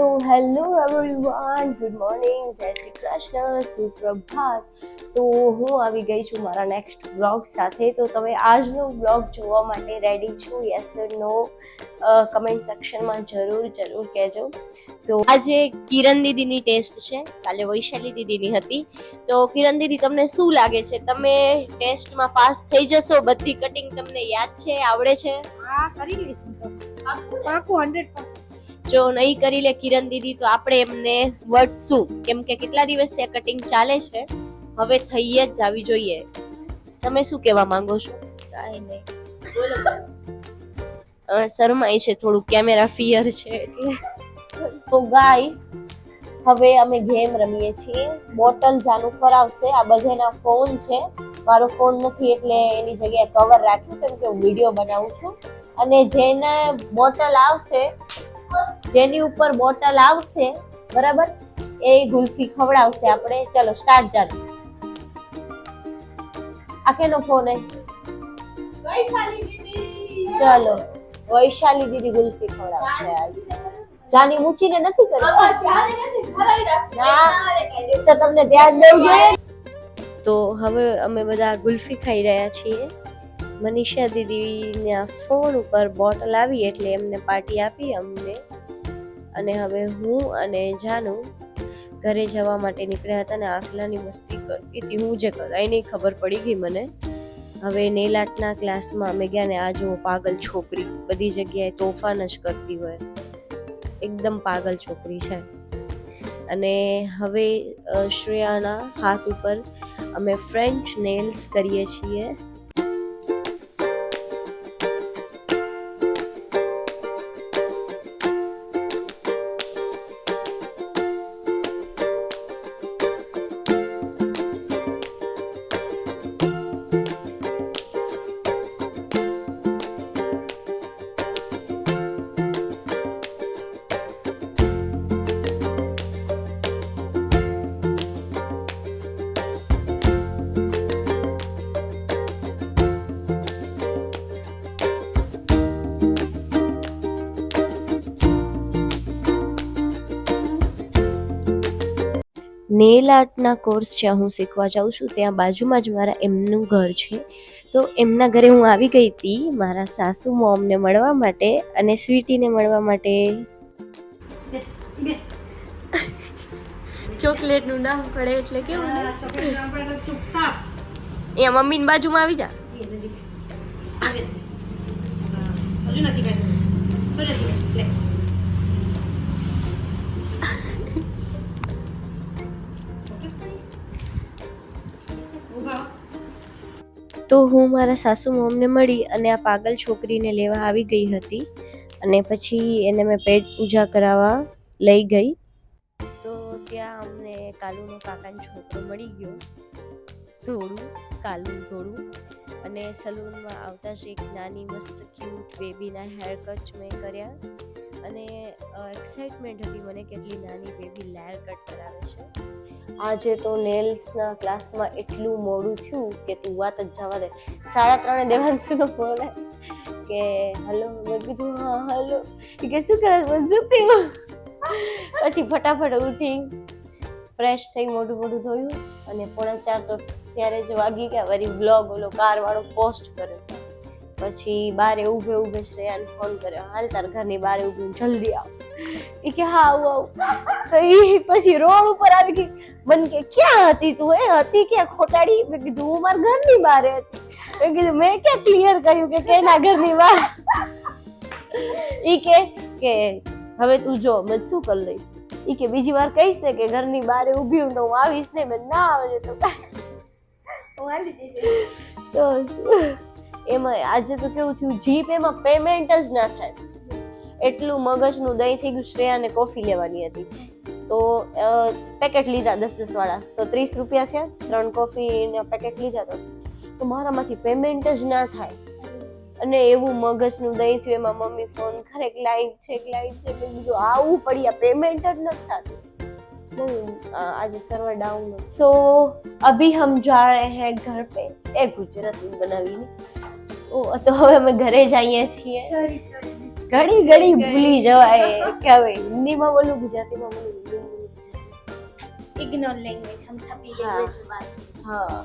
So hello everyone good morning Jay Shri Krishna. સુપ્રભાત. તો હું આવી ગઈ છું મારા નેક્સ્ટ બ્લોગ સાથે. તો તમે આજનો બ્લોગ જોવા માટે રેડી છું? યસ નો કમેન્ટ સેક્શનમાં જરૂર જરૂર કહેજો. તો આજે કિરણ દીદીની ટેસ્ટ છે. કાલે વૈશાલી દીદીની હતી. તો કિરણ દીદી તમને શું લાગે છે? તમે ટેસ્ટમાં પાસ થઈ જશો? બધી કટિંગ તમને યાદ છે? આવડે છે? હા કરી લઈશું પાકું હંડ્રેડ પર્સન્ટ જો નહીં કરી લે કિરણ દીદી તો આપણે એમને વટશું કેમ કે કેટલા દિવસથી આ કટિંગ ચાલે છે? હવે થઈ જ જાવી જોઈએ. તમે શું કહેવા માંગો છો? કાંઈ નહીં. હવે શરમાય છે થોડું કેમેરા ફિયર છે એટલે. તો ગાઈસ હવે અમે ગેમ રમીએ છીએ. બોટલ જાનું ફરાવશે આ બધાના ફોન છે. મારો ફોન નથી એટલે એની જગ્યાએ કવર રાખ્યું કેમ કે હું વીડિયો બનાવું છું. અને જેને બોટલ આવશે જેની ઉપર બોટલ આવશે બરાબર? એ ગુલ્ફી ખવડાવશે આપણે. ચલો સ્ટાર્ટ જાત. આ કેનો ફોન હે? ચલો વૈશાલી દીદી ગુલ્ફી ખવડાવશે આજ. જાની મૂચીને નથી કરી? તો તમને ધ્યાન દેવું જોઈએ. તો હવે અમે બધા ગુલ્ફી ખાઈ રહ્યા છીએ. મનીષા દીદીના ફોન ઉપર બોટલ આવી એટલે એમને પાર્ટી આપી અમને. અને હવે હું અને જાનુ ઘરે જવા માટે નીકળ્યા હતા ને આખલાની મસ્તી કરતી હતી હું જે કરાય નહીં, ખબર પડી ગઈ મને. હવે નેલ આર્ટના ક્લાસમાં અમે ગયા ને આ જુઓ પાગલ છોકરી, બધી જગ્યાએ તોફાન જ કરતી હોય. એકદમ પાગલ છોકરી છે. અને હવે શ્રેયાના હાથ ઉપર અમે ફ્રેન્ચ નેલ્સ કરીએ છીએ. નેલ આર્ટના કોર્સ જ્યાં હું શીખવા જાઉં છું ત્યાં બાજુમાં જ મારા એમનું ઘર છે. તો એમના ઘરે હું આવી ગઈ હતી મારા સાસુ મોમને મળવા માટે અને સ્વીટીને મળવા માટે. ચોકલેટનું નામ પડે એટલે કેવું અહીંયા મમ્મીની બાજુમાં આવી જા. નજીક. હજુ નથી તો હું મારા સાસુ મોમને મળી અને આ પાગલ છોકરીને લેવા આવી ગઈ હતી અને પછી એને મેં પેટ પૂજા કરાવવા લઈ ગઈ. તો ત્યાં અમને કાલુનો કાકાનો છોકરો મળી ગયો. ધોળું, કાલું ધોળું અને સલૂનમાં આવતા જ એક નાની મસ્ત ક્યુટ બેબીના હેર કટ મેં કર્યા અને એક્સાઇટમેન્ટ હતી મને કેટલી નાની બેબી લેર કટ કરાવે આજે તો નેલ્સના ક્લાસમાં એટલું મોડું થયું કે તું વાત જ જવા દે. સાડા ત્રણે દેવાંશુનો ફોન કે હલો મેં કીધું, હા હલો કે, શું કરે? શું પછી ફટાફટ ઉઠી ફ્રેશ થઈ મોઢું મોઢું ધોયું અને પોણા ચાર તો ત્યારે જ વાગી ગયા. વળી બ્લોગ ઓલો કાર વાળો પોસ્ટ કર્યો. પછી બારે ઊભે ઊભે શ્રેયાને ફોન કર્યો હાલ તાર ઘરની બારે ઊભી જલ્દી આવ. એ કે હા આવું આવું. તો એ પછી રોડ ઉપર આવી ગઈ. મને કે ક્યાં હતી તું? એ હતી ક્યાં? ખોટાડી? મેં કીધું હું મારા ઘરની બહાર હતી. મેં કીધું મેં ક્યાં ક્લિયર કર્યું કે કેના ઘરની બહાર ઈ કે કે હવે તું જો મેં શું કરી લઈશ? ઈ કે બીજી વાર કહીશ ને કે ઘરની બહાર ઊભી હું તો હું આવીશ ને મેં ના આવે તો હું હાલી જઈશ. તો શું? એમાં આજે તો કેવું થયું જીપ એમાં પેમેન્ટ જ ના થાય. એટલું મગજનું દહીં થઈ ગયું શ્રેયાને કોફી લેવાની હતી. તો પેકેટ લીધા દસ દસ વાળા. તો ત્રીસ રૂપિયા થયા ત્રણ કોફીના પેકેટ લીધા તો. તો મારામાંથી પેમેન્ટ જ ના થાય. અને એવું મગજનું દહીં થયું એમાં મમ્મી ફોન કરે લાઈટ છે લાઈટ છે કીધું આવું પડ્યા પેમેન્ટ જ નથી થતું. અ, આજે સર્વર ડાઉન સો અભી હમ જા હે હૈ ઘર पे એ ગુજરાતી બનાવીને. તો હવે અમે ઘરે જઈએ છીએ. ઘણી ઘણી ભૂલી જવાય. કે હવે હિન્દીમાં બોલું ગુજરાતીમાં બોલું ઇગ્નોર લેંગ્વેજ હમ સભી લેંગ્વેજ બાત હા.